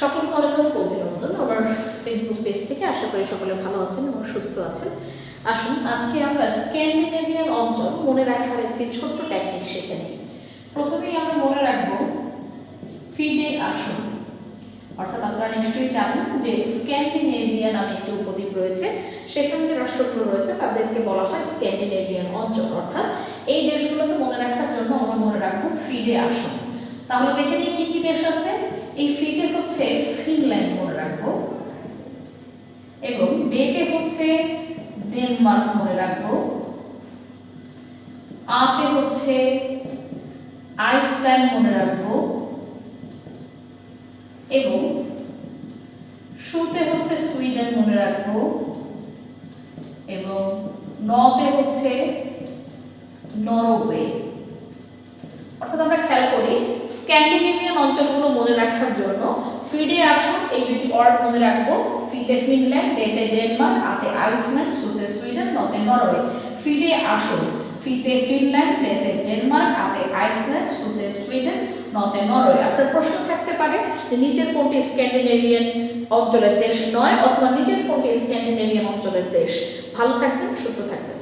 সকলকে অনেক অনেক অভিনন্দন আমার ফেসবুক পেজ থেকে আশা করি সকলে ভালো আছেন এবং সুস্থ আছেন। আসুন, আজকে আমরা স্ক্যান্ডিনেভিয়ান অঞ্চল মনে রাখার একটি ছোট্ট টেকনিক শিখে নিই। প্রথমেই আমরা মনে রাখব ফিডে আসুন। অর্থাৎ আপনারা নিশ্চয়ই জানেন যে স্ক্যান্ডিনেভিয়া নামে একটি উপদ্বীপ রয়েছে। সেখানে যে রাষ্ট্রগুলো রয়েছে, তাদেরকে বলা হয় স্ক্যান্ডিনেভিয়ান অঞ্চল। অর্থাৎ এই দেশগুলোকে মনে রাখার জন্য আমরা মনে রাখব ফিডে আসুন। তাহলে দেখে নিই কি কি দেশ আছে। এই ফিতে হচ্ছে ফিনল্যান্ড মনে রাখব। এবং ডেতে হচ্ছে ডেনমার্ক মনে রাখব। আতে হচ্ছে আইসল্যান্ড মনে রাখব। এবং সুতে হচ্ছে সুইডেন মনে রাখব। এবং নতে হচ্ছে নরওয়ে। অর্থাৎ আমরা স্ক্যান্ডিনেভিয়ান অঞ্চলগুলো মনে রাখার জন্য ফিডে আসুন। এই দুটি ওয়ার্ড মনে রাখব। ফিতে ফিনল্যান্ড, ডেতে ডেনমার্ক, আতে আইসল্যান্ড, সুতে সুইডেন, নতে নরওয়ে। ফিডে আসুন। ফিতে ফিনল্যান্ড, ডেতে ডেনমার্ক, আতে আইসল্যান্ড, সুতে সুইডেন, নতে নরওয়ে। আপনার প্রশ্ন থাকতে পারে যে নিচের কোনটি স্ক্যান্ডিনেভিয়ান অঞ্চলের দেশ নয় অথবা নিচের কোনটি স্ক্যান্ডিনেভিয়ান অঞ্চলের দেশ? ভালো থাকবেন, সুস্থ থাকবেন।